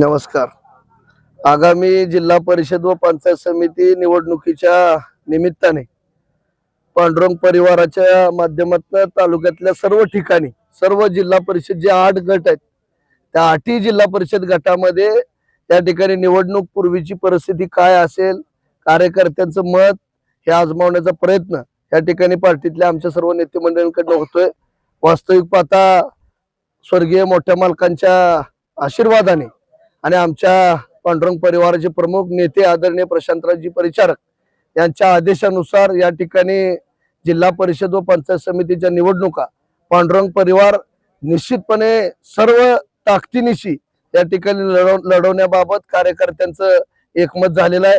नमस्कार. आगामी जिल्हा परिषद व पंचायत समिती निवडणुकीच्या निमित्ताने पांडुरंग परिवाराच्या माध्यमातून तालुक्यातल्या सर्व ठिकाणी सर्व जिल्हा परिषद जे आठ गट आहेत त्या आठही जिल्हा परिषद गटामध्ये त्या ठिकाणी निवडणूक पूर्वीची परिस्थिती काय असेल कार्यकर्त्यांचं मत हे आजमावण्याचा प्रयत्न या ठिकाणी पार्टीतल्या आमच्या सर्व नेते मंडळींकडनं होतोय. वास्तविक पाहता स्वर्गीय मोठ्या मालकांच्या आशीर्वादाने आणि आमच्या पांडुरंग परिवाराचे प्रमुख नेते आदरणीय प्रशांतरावजी परिचारक यांच्या आदेशानुसार या ठिकाणी जिल्हा परिषद व पंचायत समितीच्या निवडणुका पांडुरंग परिवार निश्चितपणे सर्व ताकदीनिशी या ठिकाणी लढव लढवण्याबाबत कार्यकर्त्यांचं एकमत झालेलं आहे.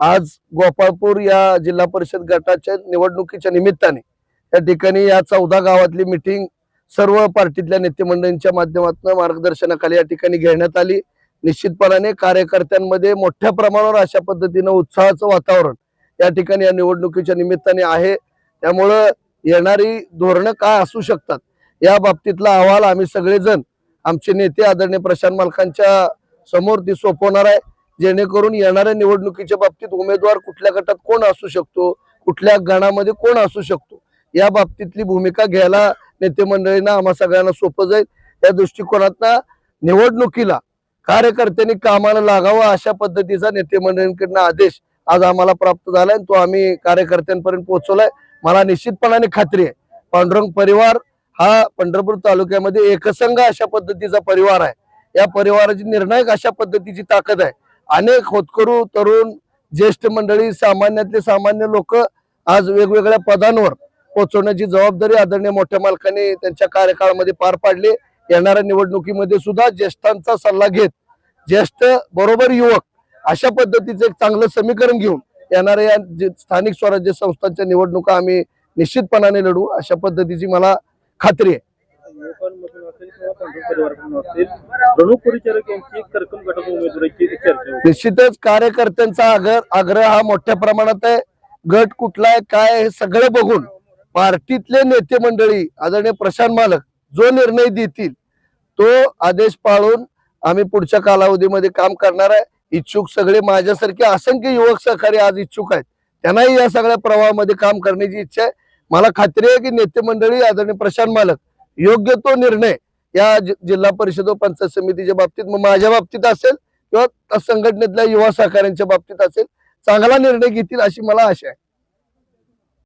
आज गोपाळपूर या जिल्हा परिषद गटाच्या निवडणुकीच्या निमित्ताने या ठिकाणी या चौदा गावातली मिटिंग सर्व पार्टीतल्या नेते मंडळींच्या माध्यमातून मार्गदर्शनाखाली या ठिकाणी घेण्यात आली. निश्चितपणाने कार्यकर्त्यांमध्ये मोठ्या प्रमाणावर अशा पद्धतीनं उत्साहाचं वातावरण या ठिकाणी या निवडणुकीच्या निमित्ताने आहे. त्यामुळं येणारी धोरणं काय असू शकतात या बाबतीतला अहवाल आम्ही सगळेजण आमचे नेते आदरणीय प्रशांत मालकांच्या समोर ती सोपवणार आहे. जेणेकरून येणाऱ्या निवडणुकीच्या बाबतीत उमेदवार कुठल्या गटात कोण असू शकतो कुठल्या गणामध्ये कोण असू शकतो या बाबतीतली भूमिका घ्यायला नेते मंडळींना आम्हा सगळ्यांना सोपं जाईल. त्या दृष्टिकोनातनं निवडणुकीला कार्यकर्त्यांनी कामाला लागावं अशा पद्धतीचा नेते मंडळींकडनं आदेश आज आम्हाला प्राप्त झालाय आणि तो आम्ही कार्यकर्त्यांपर्यंत पोहोचवलाय. मला निश्चितपणाने खात्री आहे. पांडुरंग परिवार हा पंढरपूर तालुक्यामध्ये एकसंघ अशा पद्धतीचा परिवार आहे. या परिवाराची निर्णायक अशा पद्धतीची ताकद आहे. अनेक होतकरू तरुण ज्येष्ठ मंडळी सामान्यातले सामान्य लोक आज वेगवेगळ्या पदांवर पोहोचवण्याची जबाबदारी आदरणीय मोठ्या मालकाने त्यांच्या कार्यकाळामध्ये पार पाडली. येणाऱ्या निवडणुकीमध्ये सुद्धा ज्येष्ठांचा सल्ला घेत ज्येष्ठ बरोबर युवक अशा पद्धतीचं एक चांगलं समीकरण घेऊन येणाऱ्या या स्थानिक स्वराज्य संस्थांच्या निवडणुका आम्ही निश्चितपणाने लढू अशा पद्धतीची मला खात्री आहे. निश्चितच कार्यकर्त्यांचा आग्रह आग्रह हा मोठ्या प्रमाणात आहे. गट कुठला आहे काय हे सगळं बघून पार्टीतले नेते मंडळी आदरणीय प्रशांत मालक जो निर्णय देतील तो आदेश पाळून आम्ही पुढच्या कालावधीमध्ये काम करणार आहे. इच्छुक सगळे माझ्यासारखे असंख्य युवक सहकारी आज इच्छुक आहेत. त्यांनाही या सगळ्या प्रवाहामध्ये काम करण्याची इच्छा आहे. मला खात्री आहे की नेते मंडळी आदरणीय प्रशांत मालक योग्य तो निर्णय या जि- जिल्हा परिषद व पंचायत समितीच्या बाबतीत मग माझ्या बाबतीत असेल किंवा संघटनेतल्या युवा सहकाऱ्यांच्या बाबतीत असेल चांगला निर्णय घेतील अशी मला आशा आहे.